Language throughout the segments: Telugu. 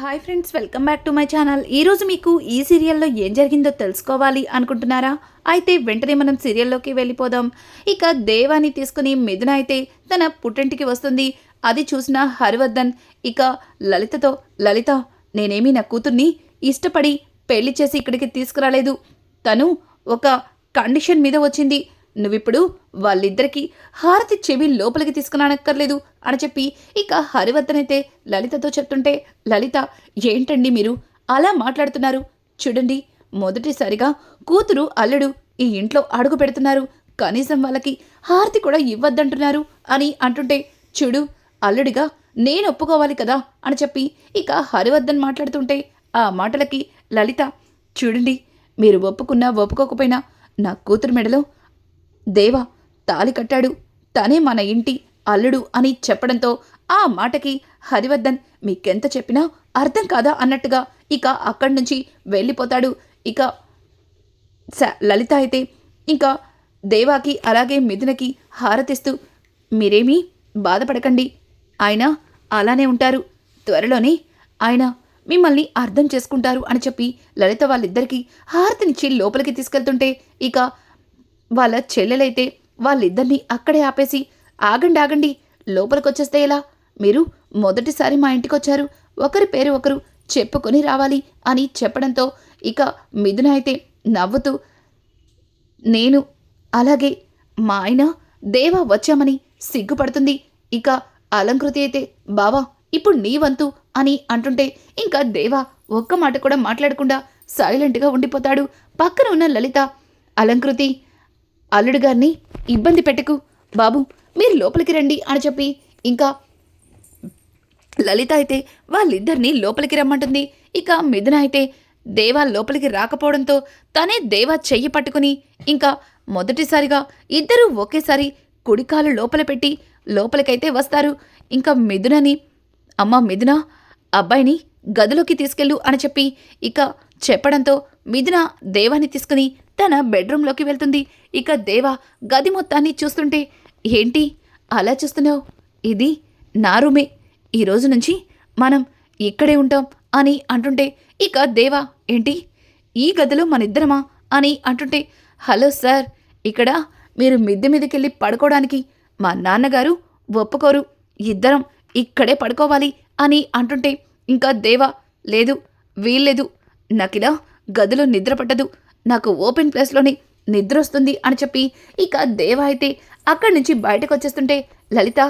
Hi friends welcome back to my channel. ఈరోజు మీకు ఈ సీరియల్లో ఏం జరిగిందో తెలుసుకోవాలి అనుకుంటున్నారా? అయితే వెంటనే మనం సీరియల్లోకి వెళ్ళిపోదాం. ఇక దేవాన్ని తీసుకుని మిథున అయితే తన పుట్టింటికి వస్తుంది. అది చూసిన హరివర్ధన్ ఇక లలితతో లలిత నేనేమి నా కూతుర్ని ఇష్టపడి పెళ్ళి చేసి ఇక్కడికి తీసుకురాలేదు. తను ఒక కండిషన్ మీద వచ్చింది. నువ్విప్పుడు వాళ్ళిద్దరికీ హారతి చెవి లోపలికి తీసుకురానక్కర్లేదు అని చెప్పి ఇక హరివర్ధనైతే లలితతో చెప్తుంటే లలిత ఏంటండి మీరు అలా మాట్లాడుతున్నారు? చూడండి మొదటిసారిగా కూతురు అల్లుడు ఈ ఇంట్లో అడుగు పెడుతున్నారు. కనీసం వాళ్ళకి హారతి కూడా ఇవ్వద్దంటున్నారు అని అంటుంటే చూడు అల్లుడిగా నేను ఒప్పుకోవాలి కదా అని చెప్పి ఇక హరివర్ధన్ మాట్లాడుతుంటే ఆ మాటలకి లలిత చూడండి మీరు ఒప్పుకున్నా ఒప్పుకోకపోయినా నా కూతురు మెడలో దేవ తాలి కట్టాడు. తనే మన ఇంటి అల్లుడు అని చెప్పడంతో ఆ మాటకి హరివర్ధన్ మీకెంత చెప్పినా అర్థం కాదా? అన్నట్టుగా ఇక అక్కడి నుంచి వెళ్ళిపోతాడు. ఇక స- లలిత అయితే ఇంకా దేవాకి అలాగే మిథునకి హారతిస్తూ మీరేమీ బాధపడకండి. ఆయన అలానే ఉంటారు. త్వరలోనే ఆయన మిమ్మల్ని అర్థం చేసుకుంటారు అని చెప్పి లలిత వాళ్ళిద్దరికీ హారతినిచ్చి లోపలికి తీసుకెళ్తుంటే ఇక వాళ్ళ చెల్లెలైతే వాళ్ళిద్దరినీ అక్కడే ఆపేసి ఆగండి ఆగండి లోపలికొచ్చేస్తే ఎలా? మీరు మొదటిసారి మా ఇంటికొచ్చారు. ఒకరి పేరు ఒకరు చెప్పుకొని రావాలి అని చెప్పడంతో ఇక మిథున అయితే నవ్వుతూ నేను అలాగే మా ఆయన దేవ వచ్చామని సిగ్గుపడుతుంది. ఇక అలంకృతి అయితే బావా ఇప్పుడు నీ వంతు అని అంటుంటే ఇంకా దేవ ఒక్క మాట కూడా మాట్లాడకుండా సైలెంట్గా ఉండిపోతాడు. పక్కన ఉన్న లలిత అలంకృతి అల్లుడు గారిని ఇబ్బంది పెట్టకు. బాబు మీరు లోపలికి రండి అని చెప్పి ఇంకా లలిత అయితే వాళ్ళిద్దరినీ లోపలికి రమ్మంటుంది. ఇక మిథున అయితే దేవా లోపలికి రాకపోవడంతో తనే దేవా చెయ్యి పట్టుకుని ఇంకా మొదటిసారిగా ఇద్దరూ ఒకేసారి కుడికాలు లోపల పెట్టి లోపలికైతే వస్తారు. ఇంకా మిథునని అమ్మ మిథున అబ్బాయిని గదిలోకి తీసుకెళ్ళు అని చెప్పి ఇక చెప్పడంతో మిథున దేవాన్ని తీసుకుని తన బెడ్రూమ్లోకి వెళ్తుంది. ఇక దేవ గది మొత్తాన్ని చూస్తుంటే ఏంటి? అలా చూస్తున్నావు? ఇది నా రూమే. ఈ రోజు నుంచి మనం ఇక్కడే ఉంటాం అని అంటుంటే ఇక దేవా ఏంటి? ఈ గదిలో మనిద్దరమా? అని అంటుంటే హలో సార్ ఇక్కడ మీరు మిద్దె మీదకెళ్ళి పడుకోవడానికి మా నాన్నగారు ఒప్పుకోరు. ఇద్దరం ఇక్కడే పడుకోవాలి అని అంటుంటే ఇంకా దేవా లేదు వీల్లేదు. నాకిలా గదిలో నిద్ర పట్టదు. నాకు ఓపెన్ ప్లేస్లోనే నిద్ర వస్తుంది అని చెప్పి ఇక దేవా అయితే అక్కడి నుంచి బయటకు వచ్చేస్తుంటే లలిత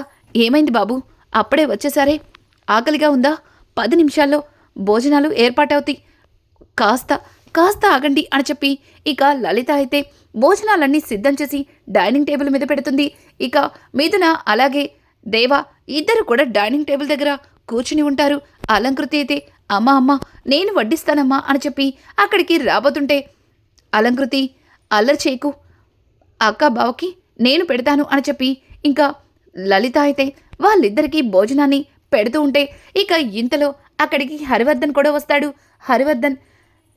ఏమైంది బాబు? అప్పుడే వచ్చేసారే. ఆకలిగా ఉందా? పది నిమిషాల్లో భోజనాలు ఏర్పాటవుతాయి. కాస్త కాస్త ఆగండి అని చెప్పి ఇక లలిత అయితే భోజనాలన్నీ సిద్ధం చేసి డైనింగ్ టేబుల్ మీద పెడుతుంది. ఇక మిథున అలాగే దేవ ఇద్దరు కూడా డైనింగ్ టేబుల్ దగ్గర కూర్చుని ఉంటారు. అలంకృతి అయితే అమ్మ అమ్మ నేను వడ్డిస్తానమ్మా అని చెప్పి అక్కడికి రాబోతుంటే అలంకృతి అల్లరి చేయకు. అక్క బావకి నేను పెడతాను అని చెప్పి ఇంకా లలిత అయితే వాళ్ళిద్దరికీ భోజనాన్ని పెడుతూ ఉంటే ఇక ఇంతలో అక్కడికి హరివర్ధన్ కూడా వస్తాడు. హరివర్ధన్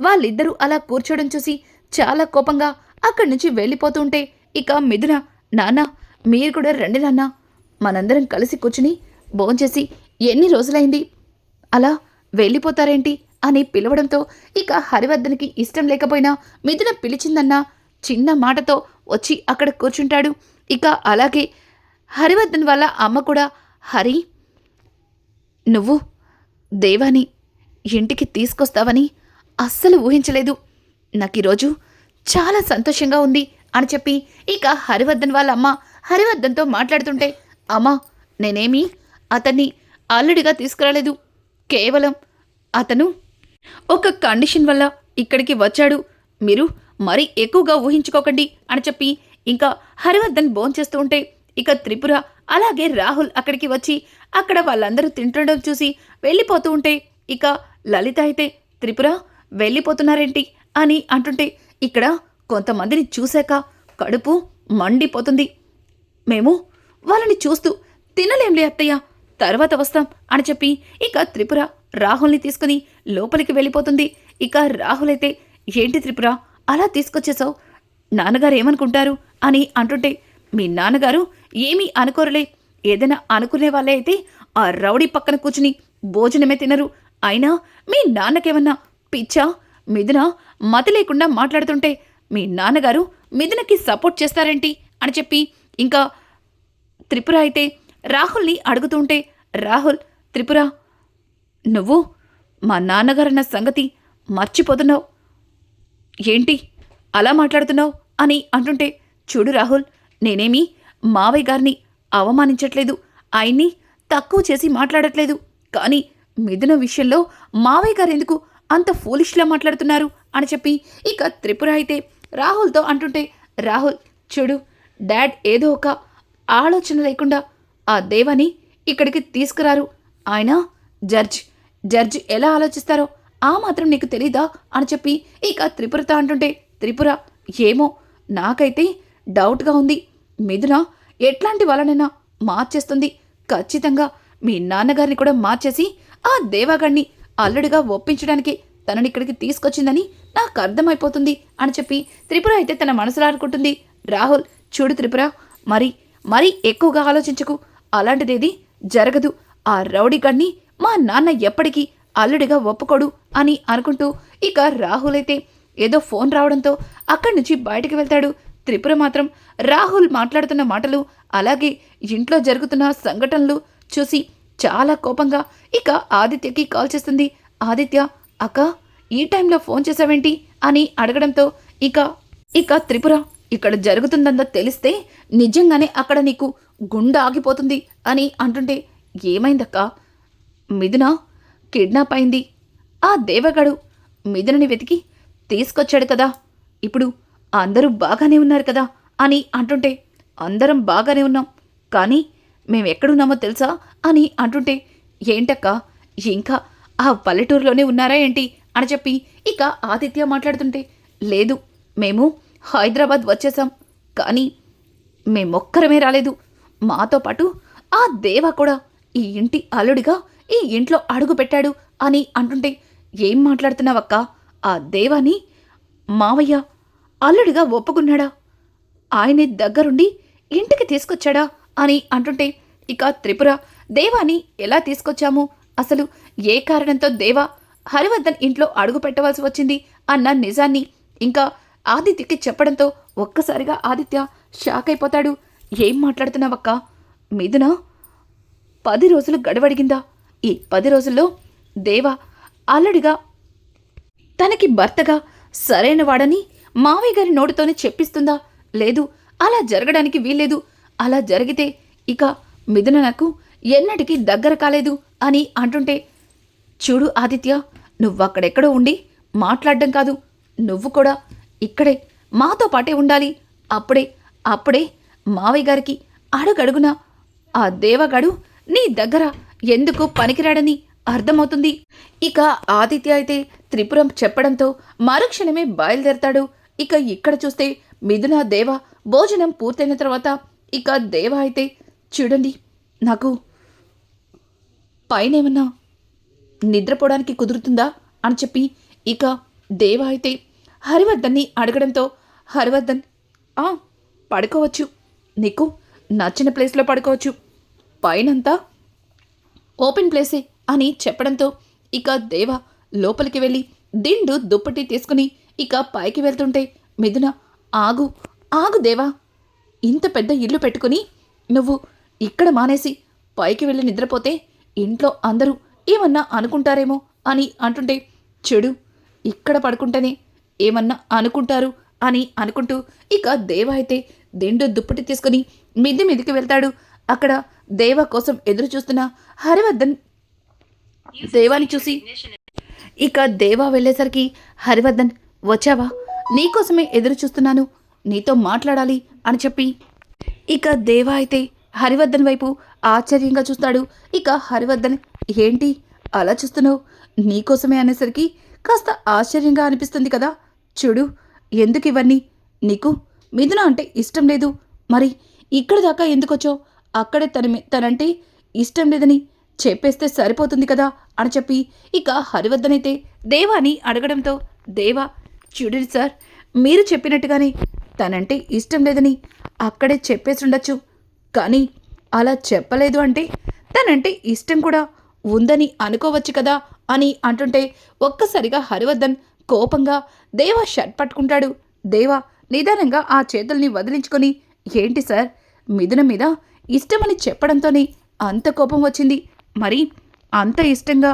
వాళ్ళిద్దరూ అలా కూర్చోడం చూసి చాలా కోపంగా అక్కడి నుంచి వెళ్ళిపోతూ ఉంటే ఇక మిథున నాన్న మీరు కూడా రండి నాన్న. మనందరం కలిసి కూర్చుని భోంచేసి ఎన్ని రోజులైంది? అలా వెళ్ళిపోతారేంటి? అని పిలవడంతో ఇక హరివర్ధన్కి ఇష్టం లేకపోయినా మిథున పిలిచిందన్న చిన్న మాటతో వచ్చి అక్కడ కూర్చుంటాడు. ఇక అలాగే హరివర్ధన్ వాళ్ళ అమ్మ కూడా హరి నువ్వు దేవాని ఇంటికి తీసుకొస్తావని అస్సలు ఊహించలేదు. నాకు ఈరోజు చాలా సంతోషంగా ఉంది అని చెప్పి ఇక హరివర్ధన్ వాళ్ళ అమ్మ హరివర్ధన్తో మాట్లాడుతుంటే అమ్మా నేనేమి అతన్ని అల్లుడిగా తీసుకురాలేదు. కేవలం అతను ఒక కండిషన్ వల్ల ఇక్కడికి వచ్చాడు. మీరు మరీ ఎక్కువగా ఊహించుకోకండి అని చెప్పి ఇంకా హరివర్ధన్ భోంచేస్తూ ఉంటే ఇక త్రిపుర అలాగే రాహుల్ అక్కడికి వచ్చి అక్కడ వాళ్ళందరూ తింటుండడం చూసి వెళ్ళిపోతూ ఉంటే ఇక లలిత అయితే త్రిపుర వెళ్ళిపోతున్నారేంటి? అని అంటుంటే ఇక్కడ కొంతమందిని చూశాక కడుపు మండిపోతుంది. మేము వాళ్ళని చూస్తూ తినలేంలే అత్తయ్య తర్వాత వస్తాం అని చెప్పి ఇక త్రిపుర రాహుల్ని తీసుకుని లోపలికి వెళ్ళిపోతుంది. ఇక రాహుల్ అయితే ఏంటి త్రిపుర అలా తీసుకొచ్చేసావు? నాన్నగారు ఏమనుకుంటారు? అని అంటుంటే మీ నాన్నగారు ఏమీ అనుకోరలే. ఏదైనా అనుకునే వాళ్ళే అయితే ఆ రౌడీ పక్కన కూర్చుని భోజనమే తినరు. అయినా మీ నాన్నకేమన్నా పిచ్చా మిథున మతి లేకుండా మాట్లాడుతుంటే మీ నాన్నగారు మిథునకి సపోర్ట్ చేస్తారేంటి? అని చెప్పి ఇంకా త్రిపుర అయితే రాహుల్ని అడుగుతుంటే రాహుల్ త్రిపుర నువ్వు మా నాన్నగారన్న సంగతి మర్చిపోతున్నావు. ఏంటి అలా మాట్లాడుతున్నావు అని అంటుంటే చూడు రాహుల్ నేనేమి మావయ్య గారిని అవమానించట్లేదు. ఆయన్ని తక్కువ చేసి మాట్లాడట్లేదు. కానీ మిథున విషయంలో మావయ్య గారు ఎందుకు అంత ఫూలిష్లా మాట్లాడుతున్నారు అని చెప్పి ఇక త్రిపుర అయితే రాహుల్తో అంటుంటే రాహుల్ చూడు డాడ్ ఏదో ఒక ఆలోచన లేకుండా ఆ దేవని ఇక్కడికి తీసుకురారు. ఆయన జడ్జ్ జడ్జ్ ఎలా ఆలోచిస్తారో ఆ మాత్రం నీకు తెలీదా అని చెప్పి ఇక త్రిపురతో అంటుంటే త్రిపుర ఏమో నాకైతే డౌట్గా ఉంది. మిథున ఎట్లాంటి వాళ్ళనైనా మార్చేస్తుంది. ఖచ్చితంగా మీ నాన్నగారిని కూడా మార్చేసి ఆ దేవాగాడిని అల్లుడిగా ఒప్పించడానికి తనని ఇక్కడికి తీసుకొచ్చిందని నాకు అర్థమైపోతుంది అని చెప్పి త్రిపుర అయితే తన మనసులో అనుకుంటుంది. రాహుల్ చూడు త్రిపుర మరి మరీ ఎక్కువగా ఆలోచించకు. అలాంటిదేది జరగదు. ఆ రౌడీ గడ్ని మా నాన్న ఎప్పటికీ అల్లుడిగా ఒప్పుకోడు అని అనుకుంటూ ఇక రాహుల్ అయితే ఏదో ఫోన్ రావడంతో అక్కడి నుంచి బయటికి వెళ్తాడు. త్రిపుర మాత్రం రాహుల్ మాట్లాడుతున్న మాటలు అలాగే ఇంట్లో జరుగుతున్న సంఘటనలు చూసి చాలా కోపంగా ఇక ఆదిత్యకి కాల్ చేస్తుంది. ఆదిత్య అక్క ఈ టైంలో ఫోన్ చేసావేంటి అని అడగడంతో ఇక ఇక త్రిపుర ఇక్కడ జరుగుతుందంతా తెలిస్తే నిజంగానే అక్కడ నీకు గుండె ఆగిపోతుంది అని అంటుంటే ఏమైందక్క? మిథున కిడ్నాప్ అయింది. ఆ దేవగడు మిథునని వెతికి తీసుకొచ్చాడు కదా. ఇప్పుడు అందరూ బాగానే ఉన్నారు కదా అని అంటుంటే అందరం బాగానే ఉన్నాం. కానీ మేమెక్కడున్నామో తెలుసా అని అంటుంటే ఏంటక్క ఇంకా ఆ పల్లెటూరులోనే ఉన్నారా ఏంటి అని చెప్పి ఇక ఆదిత్య మాట్లాడుతుంటే లేదు మేము హైదరాబాద్ వచ్చేసాం కానీ మేమొక్కరమే రాలేదు. మాతో పాటు ఆ దేవ కూడా ఈ ఇంటి అల్లుడిగా ఈ ఇంట్లో అడుగు పెట్టాడు అని అంటుంటే ఏం మాట్లాడుతున్నావక్క? ఆ దేవాని మావయ్య అల్లుడిగా ఒప్పుకున్నాడా? ఆయనే దగ్గరుండి ఇంటికి తీసుకొచ్చాడా? అని అంటుంటే ఇక త్రిపుర దేవాని ఎలా తీసుకొచ్చాము? అసలు ఏ కారణంతో దేవా హరివర్ధన్ ఇంట్లో అడుగు పెట్టవలసి వచ్చింది? అన్న నిజాన్ని ఇంకా ఆదిత్యకి చెప్పడంతో ఒక్కసారిగా ఆదిత్య షాక్ అయిపోతాడు. ఏం మాట్లాడుతున్నావక్క? మిథున పది రోజులు గడవడిగిందా? ఈ పది రోజుల్లో దేవ అల్లుడిగా తనకి భర్తగా సరైన వాడని మావయ్య గారి నోటితోనే చెప్పిస్తుందా? లేదు అలా జరగడానికి వీల్లేదు. అలా జరిగితే ఇక మిథున నాకు ఎన్నటికీ దగ్గర కాలేదు అని అంటుంటే చూడు ఆదిత్య నువ్వు అక్కడెక్కడో ఉండి మాట్లాడడం కాదు. నువ్వు కూడా ఇక్కడే మాతో పాటే ఉండాలి. అప్పుడే అప్పుడే మావయ్య గారికి అడుగడుగున ఆ దేవగాడు నీ దగ్గర ఎందుకు పనికిరాడని అర్థమవుతుంది. ఇక ఆదిత్య అయితే త్రిపురం చెప్పడంతో మరుక్షణమే బయలుదేరతాడు. ఇక ఇక్కడ చూస్తే మిథున దేవ భోజనం పూర్తయిన తర్వాత ఇక దేవ అయితే చూడండి నాకు పైనేమన్నా నిద్రపోవడానికి కుదురుతుందా అని చెప్పి ఇక దేవ అయితే హరివర్ధన్ని అడగడంతో హరివర్ధన్ "ఆ, పడుకోవచ్చు. నీకు నచ్చిన ప్లేస్లో పడుకోవచ్చు. పైనంతా ఓపెన్ ప్లేసే అని చెప్పడంతో ఇక దేవ లోపలికి వెళ్ళి దిండు దుప్పటి తీసుకుని ఇక పైకి వెళ్తుంటే మిథున ఆగు ఆగు దేవా. ఇంత పెద్ద ఇల్లు పెట్టుకుని నువ్వు ఇక్కడ మానేసి పైకి వెళ్ళి నిద్రపోతే ఇంట్లో అందరూ ఏమన్నా అనుకుంటారేమో అని అంటుంటే చెడు ఇక్కడ పడుకుంటేనే ఏమన్నా అనుకుంటారు అని అనుకుంటూ ఇక దేవ అయితే దిండు దుప్పటి తీసుకుని మిద్ది మీదికి వెళ్తాడు. అక్కడ దేవ కోసం ఎదురు చూస్తున్న హరివర్ధన్ దేవాని చూసి ఇక దేవా వెళ్ళేసరికి హరివర్ధన్ వచ్చావా? నీకోసమే ఎదురు చూస్తున్నాను. నీతో మాట్లాడాలి అని చెప్పి ఇక దేవా అయితే హరివర్ధన్ వైపు ఆశ్చర్యంగా చూస్తాడు. ఇక హరివర్ధన్ ఏంటి? అలా చూస్తున్నావు? నీకోసమే అనేసరికి కాస్త ఆశ్చర్యంగా అనిపిస్తుంది కదా. చూడు ఎందుకు ఇవన్నీ నీకు? మిథున అంటే ఇష్టం లేదు. మరి ఇక్కడ దాకా ఎందుకొచ్చావు? అక్కడే తన మీ- తనంటే ఇష్టం లేదని చెప్పేస్తే సరిపోతుంది కదా అని చెప్పి ఇక హరివర్ధన్ అయితే దేవాని అడగడంతో దేవా చూడండి సార్ మీరు చెప్పినట్టుగానే తనంటే ఇష్టం లేదని అక్కడే చెప్పేసి ఉండొచ్చు కానీ అలా చెప్పలేదు అంటే తనంటే ఇష్టం కూడా ఉందని అనుకోవచ్చు కదా అని అంటుంటే ఒక్కసారిగా హరివర్ధన్ కోపంగా దేవా షర్ట్ పట్టుకుంటాడు. దేవా నిదానంగా ఆ చేతుల్ని వదిలించుకొని ఏంటి సార్ మిథున మీద ఇష్టమని చెప్పడంతోనే అంత కోపం వచ్చింది. మరి అంత ఇష్టంగా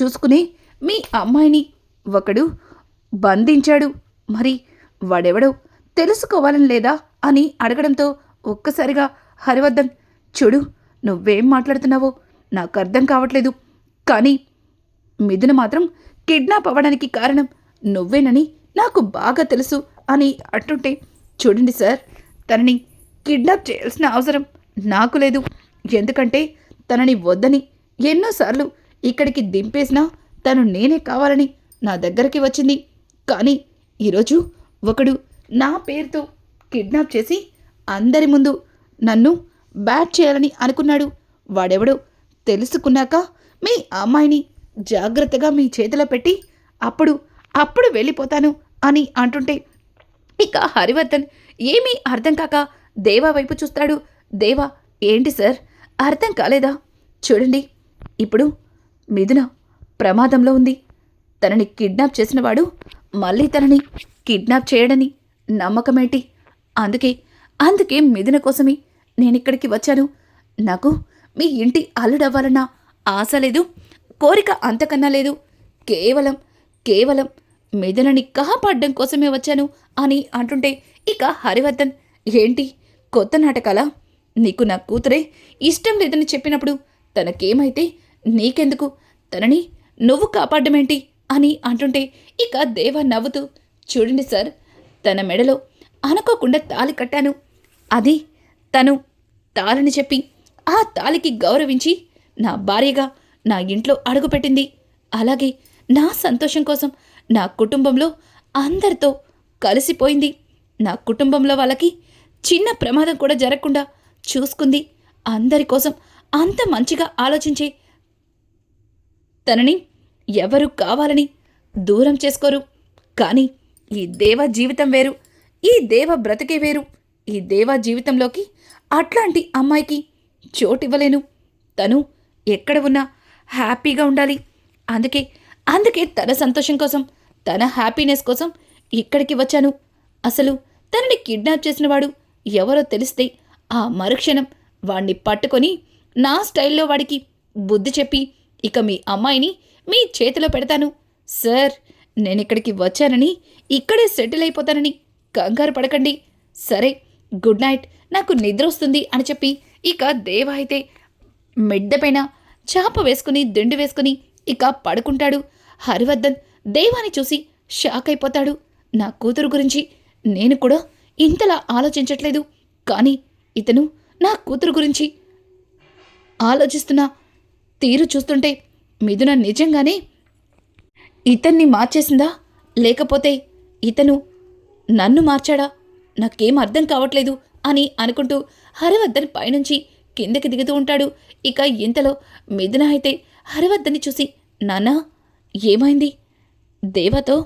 చూసుకుని మీ అమ్మాయిని ఒకడు బంధించాడు. మరి వాడెవడో తెలుసుకోవాలని లేదా అని అడగడంతో ఒక్కసారిగా హరివర్ధన్ చూడు నువ్వేం మాట్లాడుతున్నావో నాకు అర్థం కావట్లేదు. కానీ మిథున మాత్రం కిడ్నాప్ అవ్వడానికి కారణం నువ్వేనని నాకు బాగా తెలుసు అని అంటుంటే చూడండి సార్ తనని కిడ్నాప్ చేయాల్సిన అవసరం నాకు లేదు. ఎందుకంటే తనని వద్దని ఎన్నోసార్లు ఇక్కడికి దింపేసినా తను నేనే కావాలని నా దగ్గరికి వచ్చింది. కానీ ఈరోజు ఒకడు నా పేరుతో కిడ్నాప్ చేసి అందరి ముందు నన్ను బ్యాట్ చేయాలని అనుకున్నాడు. వాడెవడో తెలుసుకున్నాక మీ అమ్మాయిని జాగ్రత్తగా మీ చేతిలో పెట్టి అప్పుడు అప్పుడు వెళ్ళిపోతాను అని అంటుంటే ఇక హరివర్ధన్ ఏమీ అర్థం కాక దేవా వైపు చూస్తాడు. దేవా ఏంటి సార్? అర్థం కాలేదా? చూడండి. ఇప్పుడు మిథున ప్రమాదంలో ఉంది. తనని కిడ్నాప్ చేసినవాడు మళ్ళీ తనని కిడ్నాప్ చేయడని నమ్మకమేంటి? అందుకే అందుకే మిథున కోసమే నేనిక్కడికి వచ్చాను. నాకు మీ ఇంటి అల్లుడవ్వాలన్న ఆశ లేదు కోరిక అంతకన్నా లేదు. కేవలం కేవలం మిథునని కాపాడడం కోసమే వచ్చాను అని అంటుంటే ఇక హరివర్ధన్ ఏంటి? కొత్త నాటకాలా? నీకు నా కూతురే? ఇష్టం లేదని చెప్పినప్పుడు తనకేమైతే నీకెందుకు? తనని నువ్వు కాపాడమేంటి అని అంటుంటే ఇక దేవ నవ్వుతూ చూడండి సార్ తన మెడలో అనుకోకుండా తాలి కట్టాను. అది తను తాళని చెప్పి ఆ తాలికి గౌరవించి నా భార్యగా నా ఇంట్లో అడుగుపెట్టింది. అలాగే నా సంతోషం కోసం నా కుటుంబంలో అందరితో కలిసిపోయింది. నా కుటుంబంలో వాళ్ళకి చిన్న ప్రమాదం కూడా జరగకుండా చూసుకుంది. అందరి కోసం అంత మంచిగా ఆలోచించే తనని ఎవరు కావాలని దూరం చేసుకోరు. కానీ ఈ దేవ జీవితం వేరు ఈ దేవ బ్రతికే వేరు. ఈ దేవ జీవితంలోకి అట్లాంటి అమ్మాయికి చోటివ్వలేను. తను ఎక్కడ ఉన్నా హ్యాపీగా ఉండాలి. అందుకే అందుకే తన సంతోషం కోసం తన హ్యాపీనెస్ కోసం ఇక్కడికి వచ్చాను. అసలు తనని కిడ్నాప్ చేసినవాడు ఎవరో తెలిస్తే ఆ మరుక్షణం వాణ్ణి పట్టుకొని నా స్టైల్లో వాడికి బుద్ధి చెప్పి ఇక మీ అమ్మాయిని మీ చేతిలో పెడతాను. సార్ నేను ఇక్కడికి వచ్చానని ఇక్కడే సెటిల్ అయిపోతానని కంగారు పడకండి. సరే గుడ్ నైట్ నాకు నిద్ర వస్తుంది అని చెప్పి ఇక దేవ అయితే మిడ్డ పైన చాప వేసుకుని దిండు వేసుకుని ఇక పడుకుంటాడు. హరివర్ధన్ దేవాన్ని చూసి షాక్ అయిపోతాడు. నా కూతురు గురించి నేను కూడా ఇంతలా ఆలోచించట్లేదు. కానీ ఇతను నా కూతురు గురించి ఆలోచిస్తున్న తీరు చూస్తుంటే మిథున నిజంగానే ఇతన్ని మార్చేసిందా? లేకపోతే ఇతను నన్ను మార్చాడా? నాకేం అర్థం కావట్లేదు అని అనుకుంటూ హరివర్ధన్ పైనుంచి కిందకి దిగుతూ ఉంటాడు. ఇక ఇంతలో మిథున అయితే హరివర్ధన్ని చూసి నాన్నా ఏమైంది? దేవతో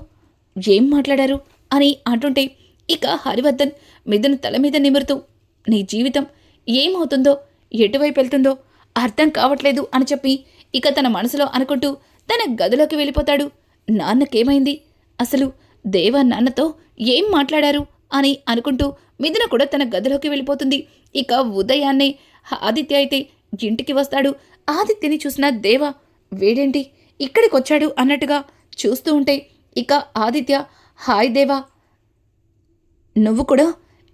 ఏం మాట్లాడారు? అని అంటుంటే ఇక హరివర్ధన్ మిథున తల మీద నిమురుతూ నీ జీవితం ఏమవుతుందో ఎటువైపు వెళ్తుందో అర్థం కావట్లేదు అని చెప్పి ఇక తన మనసులో అనుకుంటూ తన గదిలోకి వెళ్ళిపోతాడు. నాన్నకేమైంది? అసలు దేవ నాన్నతో ఏం మాట్లాడారు? అని అనుకుంటూ మిథున కూడా తన గదిలోకి వెళ్ళిపోతుంది. ఇక ఉదయాన్నే ఆదిత్య అయితే ఇంటికి వస్తాడు. ఆదిత్యని చూసిన దేవ వేడేంటి? ఇక్కడికి వచ్చాడు అన్నట్టుగా చూస్తూ ఉంటే ఇక ఆదిత్య హాయ్ దేవా నువ్వు కూడా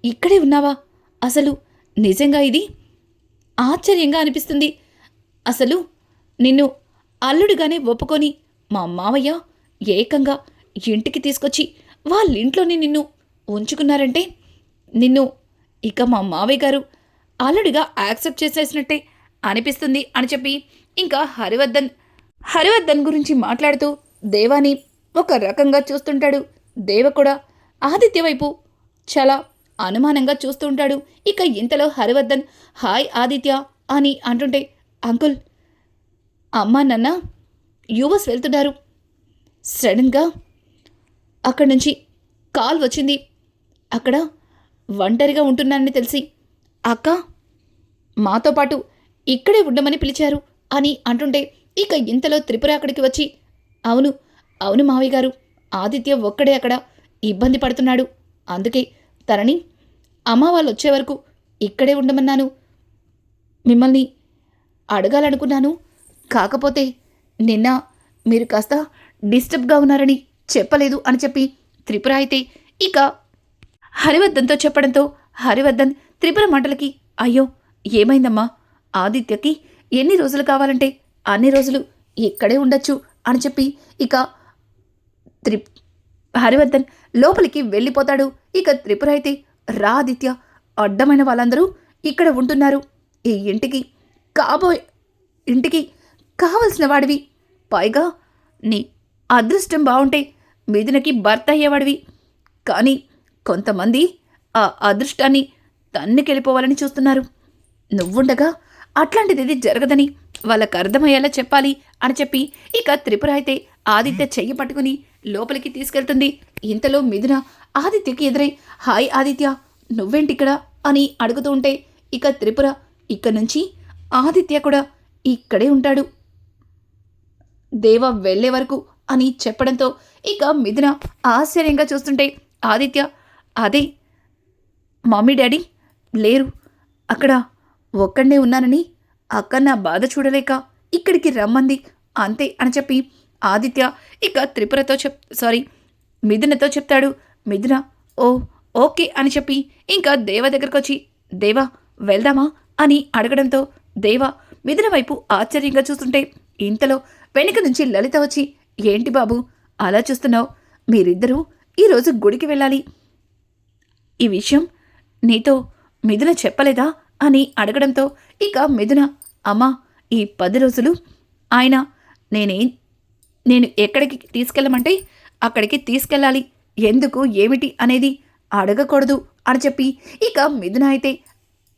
ఇక్కడే ఉన్నావా? అసలు నిజంగా ఇది ఆశ్చర్యంగా అనిపిస్తుంది. అసలు నిన్ను అల్లుడిగానే ఒప్పుకొని మా మావయ్య ఏకంగా ఇంటికి తీసుకొచ్చి వాళ్ళింట్లోనే నిన్ను ఉంచుకున్నారంటే నిన్ను ఇక మా మావయ్య గారు అల్లుడిగా యాక్సెప్ట్ చేసేసినట్టే అనిపిస్తుంది అని చెప్పి ఇంకా హరివర్ధన్ హరివర్ధన్ గురించి మాట్లాడుతూ దేవాని ఒక రకంగా చూస్తుంటాడు. దేవ కూడా ఆదిత్య వైపు చాలా అనుమానంగా చూస్తూ ఉంటాడు. ఇక ఇంతలో హరివర్ధన్ హాయ్ ఆదిత్య అని అంటుంటే అంకుల్ అమ్మా నాన్న యువస్ వెళ్తున్నారు. సడన్గా అక్కడి నుంచి కాల్ వచ్చింది. అక్కడ ఒంటరిగా ఉంటున్నానని తెలిసి అక్క మాతో పాటు ఇక్కడే ఉండమని పిలిచారు అని అంటుంటే ఇక ఇంతలో త్రిపుర అక్కడికి వచ్చి అవును అవును మావయ్య గారు ఆదిత్య ఒక్కడే అక్కడ ఇబ్బంది పడుతున్నాడు. అందుకే తనని అమ్మ వాళ్ళు వచ్చే వరకు ఇక్కడే ఉండమన్నాను. మిమ్మల్ని అడగాలనుకున్నాను. కాకపోతే నిన్న మీరు కాస్త డిస్టర్బ్గా ఉన్నారని చెప్పలేదు అని చెప్పి త్రిపుర అయితే ఇక హరివర్ధన్తో చెప్పడంతో హరివర్ధన్ త్రిపుర మాటలకి అయ్యో ఏమైందమ్మా? ఆదిత్యకి ఎన్ని రోజులు కావాలంటే అన్ని రోజులు ఇక్కడే ఉండొచ్చు అని చెప్పి ఇక త్రి హరివర్ధన్ లోపలికి వెళ్ళిపోతాడు. ఇక త్రిపుర అయితే రా ఆదిత్య అడ్డమైన వాళ్ళందరూ ఇక్కడ ఉంటున్నారు. ఈ ఇంటికి కాబోయే ఇంటికి కావలసిన వాడివి. పైగా నీ అదృష్టం బాగుంటే మిథునకి భర్త అయ్యేవాడివి. కానీ కొంతమంది ఆ అదృష్టాన్ని తన్నుకెళ్ళిపోవాలని చూస్తున్నారు. నువ్వుండగా అట్లాంటిది జరగదని వాళ్ళకు అర్థమయ్యేలా చెప్పాలి అని చెప్పి ఇక త్రిపుర అయితే ఆదిత్య చెయ్యి పట్టుకుని లోపలికి తీసుకెళ్తుంది. ఇంతలో మిథున ఆదిత్యకి ఎదురై హాయ్ ఆదిత్య నువ్వేంటిక్కడ? అని అడుగుతూ ఉంటే ఇక త్రిపుర ఇక్కడి నుంచి ఆదిత్య కూడా ఇక్కడే ఉంటాడు. దేవ వెళ్ళే వరకు అని చెప్పడంతో ఇక మిథున ఆశ్చర్యంగా చూస్తుంటే ఆదిత్య అదే మమ్మీ డాడీ లేరు. అక్కడ ఒక్కడే ఉన్నానని అక్క నా బాధ చూడలేక ఇక్కడికి రమ్మంది. అంతే అని చెప్పి ఆదిత్య ఇక త్రిపురతో చెప్ సారీ మిథునతో చెప్తాడు. మిథున ఓ ఓకే అని చెప్పి ఇంకా దేవ దగ్గరకు వచ్చి దేవా వెళ్దామా అని అడగడంతో దేవ మిథున వైపు ఆశ్చర్యంగా చూస్తుంటే ఇంతలో వెనుక నుంచి లలిత వచ్చి ఏంటి బాబు అలా చూస్తున్నావు? మీరిద్దరూ ఈరోజు గుడికి వెళ్ళాలి. ఈ విషయం నీతో మిథున చెప్పలేదా అని అడగడంతో ఇక మిథున అమ్మా ఈ పది రోజులు ఆయన నేనేం నేను ఎక్కడికి తీసుకెళ్ళమంటే అక్కడికి తీసుకెళ్ళాలి. ఎందుకు ఏమిటి అనేది అడగకూడదు అని చెప్పి ఇక మిథున అయితే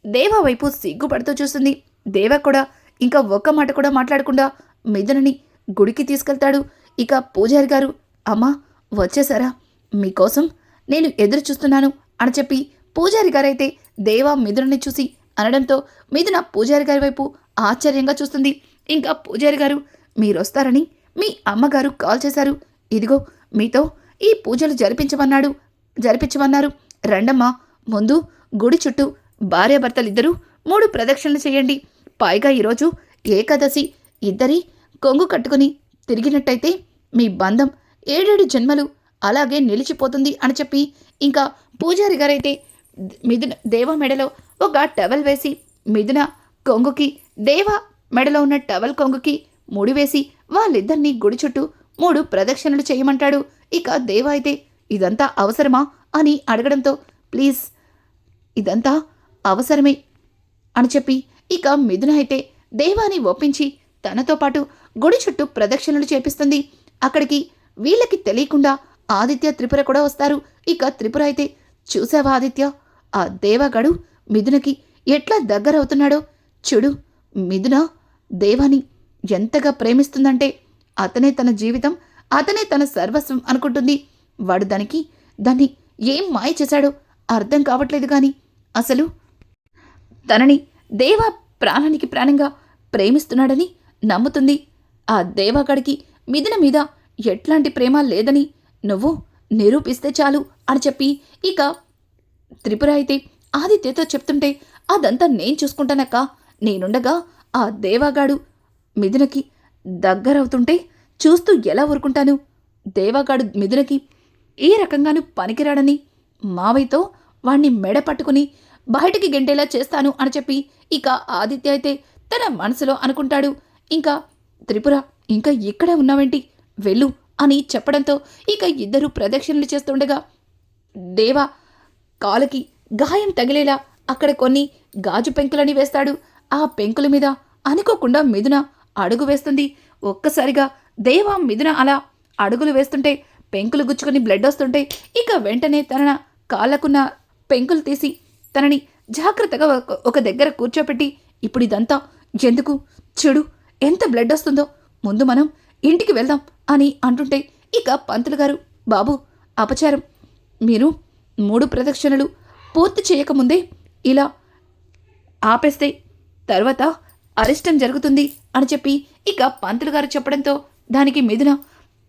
దేవ వైపు సిగ్గుపడుతూ చూస్తుంది. దేవ కూడా ఇంకా ఒక్క మాట కూడా మాట్లాడకుండా మిథునని గుడికి తీసుకెళ్తాడు. ఇక పూజారి గారు అమ్మా వచ్చేసారా మీకోసం నేను ఎదురు చూస్తున్నాను అని చెప్పి పూజారి గారైతే దేవ మిథునని చూసి అనడంతో మిథున పూజారి గారి వైపు ఆశ్చర్యంగా చూస్తుంది. ఇంకా పూజారి గారు మీరొస్తారని మీ అమ్మగారు కాల్ చేశారు. ఇదిగో మీతో ఈ పూజలు జరిపించమన్నాడు జరిపించమన్నారు. రండమ్మా ముందు గుడి చుట్టూ భార్యాభర్తలిద్దరూ మూడు ప్రదక్షిణలు చేయండి. పైగా ఈరోజు ఏకాదశి. ఇద్దరి కొంగు కట్టుకుని తిరిగినట్టయితే మీ బంధం ఏడేడు జన్మలు అలాగే నిలిచిపోతుంది అని చెప్పి ఇంకా పూజారి గారైతే మిథున దేవ మెడలో ఒక టవల్ వేసి మిథున కొంగుకి దేవ మెడలో ఉన్న టవల్ కొంగుకి ముడివేసి వాళ్ళిద్దరినీ గుడి చుట్టూ మూడు ప్రదక్షిణలు చేయమంటాడు. ఇక దేవ అయితే ఇదంతా అవసరమా? అని అడగడంతో ప్లీజ్ ఇదంతా అవసరమే అని చెప్పి ఇక మిథున అయితే దేవాని ఒప్పించి తనతో పాటు గుడి చుట్టూ ప్రదక్షిణలు చేపిస్తుంది. అక్కడికి వీళ్ళకి తెలియకుండా ఆదిత్య త్రిపుర కూడా వస్తారు. ఇక త్రిపుర అయితే చూసావా ఆదిత్య ఆ దేవాగాడు మిథునకి ఎట్లా దగ్గరవుతున్నాడో చూడు. మిథున దేవాని ఎంతగా ప్రేమిస్తుందంటే అతనే తన జీవితం అతనే తన సర్వస్వం అనుకుంటుంది. వాడు దానికి దాన్ని ఏం మాయ చేశాడో అర్థం కావట్లేదు కానీ అసలు తనని దేవ ప్రాణానికి ప్రాణంగా ప్రేమిస్తున్నాడని నమ్ముతుంది. ఆ దేవగాడికి మిథున మీద ఎట్లాంటి ప్రేమ లేదని నువ్వు నిరూపిస్తే చాలు అని చెప్పి ఇక త్రిపుర అయితే ఆదిత్యతో చెప్తుంటే అదంతా నేను చూసుకుంటానక్క. నేనుండగా ఆ దేవాగాడు మిథునకి దగ్గరవుతుంటే చూస్తూ ఎలా ఊరుకుంటాను? దేవాగాడు మిథునకి ఏ రకంగానూ పనికిరాడని మావయ్యతో వాణ్ణి మెడ పట్టుకుని బయటికి గెంటేలా చేస్తాను అని చెప్పి ఇక ఆదిత్య అయితే తన మనసులో అనుకుంటాడు. ఇంకా త్రిపుర ఇంకా ఇక్కడే ఉన్నావేంటి? వెళ్ళు అని చెప్పడంతో ఇక ఇద్దరు ప్రదక్షిణలు చేస్తుండగా దేవా కాలుకి గాయం తగిలేలా అక్కడ కొన్ని గాజు పెంకులని వేస్తాడు. ఆ పెంకుల మీద అనుకోకుండా మిథున అడుగు వేస్తుంది. ఒక్కసారిగా దేవా మిథున అలా అడుగులు వేస్తుంటే పెంకులు గుచ్చుకొని బ్లడ్ వస్తుంటే ఇక వెంటనే తన కాళ్ళకున్న పెంకులు తీసి తనని జాగ్రత్తగా ఒక- ఒక దగ్గర కూర్చోపెట్టి ఇప్పుడు ఇదంతా ఎందుకు? చెడు ఎంత బ్లడ్ వస్తుందో. ముందు మనం ఇంటికి వెళ్దాం అని అంటుంటే ఇక పంతులు గారు బాబు అపచారం. మీరు మూడు ప్రదక్షిణలు పూర్తి చేయకముందే ఇలా ఆపేస్తే తర్వాత అరిష్టం జరుగుతుంది అని చెప్పి ఇక పంతులు గారు చెప్పడంతో దానికి మిథున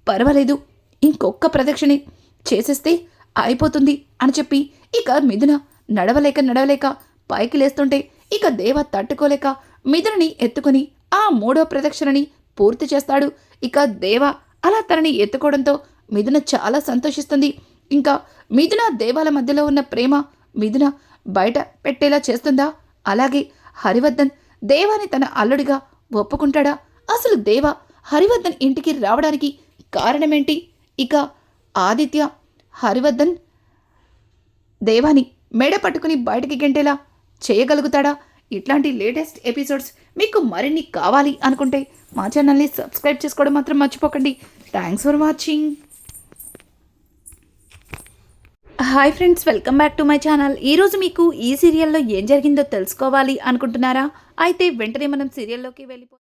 పర్వాలేదు ఇంకొక్క ప్రదక్షిణి చేసేస్తే అయిపోతుంది అని చెప్పి ఇక మిథున నడవలేక నడవలేక పైకి లేస్తుంటే ఇక దేవ తట్టుకోలేక మిథునని ఎత్తుకుని ఆ మూడో ప్రదక్షిణని పూర్తి చేస్తాడు. ఇక దేవ అలా తనని ఎత్తుకోవడంతో మిథున చాలా సంతోషిస్తుంది. ఇంకా మిథున దేవాల మధ్యలో ఉన్న ప్రేమ మిథున బయట పెట్టేలా చేస్తుందా? అలాగే హరివర్ధన్ దేవాని తన అల్లుడిగా ఒప్పుకుంటాడా? అసలు దేవ హరివర్ధన్ ఇంటికి రావడానికి కారణమేంటి? ఇక ఆదిత్య హరివర్ధన్ దేవాని మెడ పట్టుకుని బయటికి గెంటేలా చేయగలుగుతాడా? ఇట్లాంటి లేటెస్ట్ ఎపిసోడ్స్ మీకు మరిన్ని కావాలి అనుకుంటే మా ఛానల్ని సబ్స్క్రైబ్ చేసుకోవడం మాత్రం మర్చిపోకండి. Thanks for watching. Hi friends welcome back to my channel ఈరోజు మీకు ఈ సీరియల్లో ఏం జరిగిందో తెలుసుకోవాలి అనుకుంటున్నారా? అయితే వెంటనే మనం సీరియల్లోకి వెళ్ళిపో